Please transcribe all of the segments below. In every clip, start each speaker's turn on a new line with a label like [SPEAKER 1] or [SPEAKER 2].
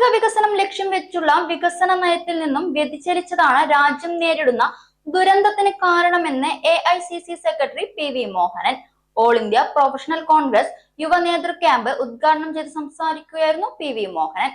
[SPEAKER 1] സാമൂഹിക വികസനം ലക്ഷ്യം വെച്ചുള്ള വികസന നയത്തിൽ നിന്നും വ്യതിചലിച്ചതാണ് രാജ്യം നേരിടുന്ന ദുരന്തത്തിന് കാരണമെന്ന് A I C C secretary P V Mohanan. All India professional Congress യുവ നേതൃ ക്യാമ്പ് ഉദ്ഘാടനം ചെയ്ത് സംസാരിക്കുകയായിരുന്നു പി വി മോഹനൻ.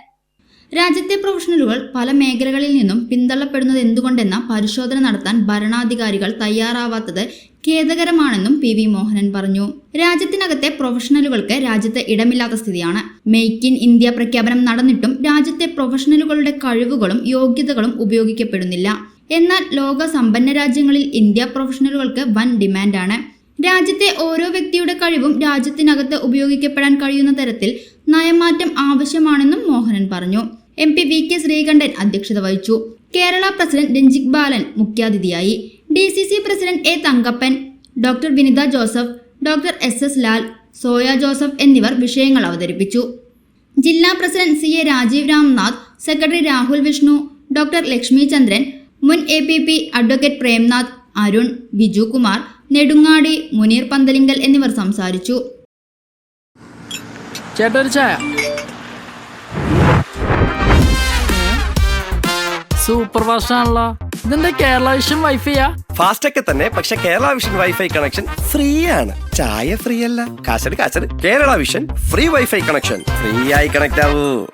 [SPEAKER 1] രാജ്യത്തെ പ്രൊഫഷണലുകൾ പല മേഖലകളിൽ നിന്നും പിന്തള്ളപ്പെടുന്നത് എന്തുകൊണ്ടെന്ന പരിശോധന നടത്താൻ ഭരണാധികാരികൾ തയ്യാറാവാത്തത് ഖേദകരമാണെന്നും പി വി മോഹനൻ പറഞ്ഞു. രാജ്യത്തിനകത്തെ പ്രൊഫഷണലുകൾക്ക് രാജ്യത്ത് ഇടമില്ലാത്ത സ്ഥിതിയാണ്. മെയ്ക്ക് ഇൻ ഇന്ത്യ പ്രഖ്യാപനം നടന്നിട്ടും രാജ്യത്തെ പ്രൊഫഷണലുകളുടെ കഴിവുകളും യോഗ്യതകളും ഉപയോഗിക്കപ്പെടുന്നില്ല. എന്നാൽ ലോക സമ്പന്ന രാജ്യങ്ങളിൽ ഇന്ത്യ പ്രൊഫഷണലുകൾക്ക് വൻ ഡിമാൻഡാണ്. രാജ്യത്തെ ഓരോ വ്യക്തിയുടെ കഴിവും രാജ്യത്തിനകത്ത് ഉപയോഗിക്കപ്പെടാൻ കഴിയുന്ന തരത്തിൽ നയമാറ്റം ആവശ്യമാണെന്നും മോഹനൻ പറഞ്ഞു. M P V K Sreekandan അധ്യക്ഷത വഹിച്ചു. കേരള പ്രസിഡന്റ് രഞ്ജിത് ബാലൻ മുഖ്യാതിഥിയായി. D C C president A Thankappan doctor Vinitha Joseph doctor S S Lal Soya Joseph എന്നിവർ വിഷയങ്ങൾ അവതരിപ്പിച്ചു. ജില്ലാ president C A Rajeev Ramnath secretary Rahul Vishnu doctor Lakshmi Chandran മുൻ A P P advocate Premnath Arun Biju Kumar Nedungadi Muneer Panthalingal എന്നിവർ സംസാരിച്ചു.
[SPEAKER 2] Super Kerala vision വൈഫൈയാ
[SPEAKER 3] fast ഒക്കെ തന്നെ പക്ഷെ Kerala vision wifi connection free ആണ് ചായ ഫ്രീ അല്ല കാശട് കാശട്. Kerala vision free wifi connection free ആയി കണക്ട് ആവൂ.